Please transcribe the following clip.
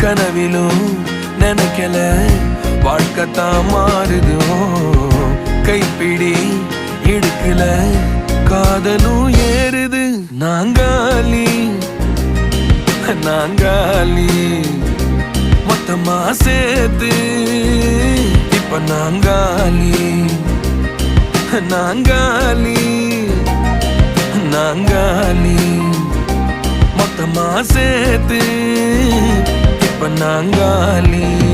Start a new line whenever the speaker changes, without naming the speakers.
கனவிலும் நினைக்கல. வாழ்க்கத்தான் மாறுதோ? கைப்பிடி இடுக்கல காதலும் ஏறுது. நாங்காலி நாங்காலி மொத்தமா சேர்த்து இப்ப நாங்காலி நாங்காலி நாங்காலி மொத்தமா சேர்த்து நாங்காலி.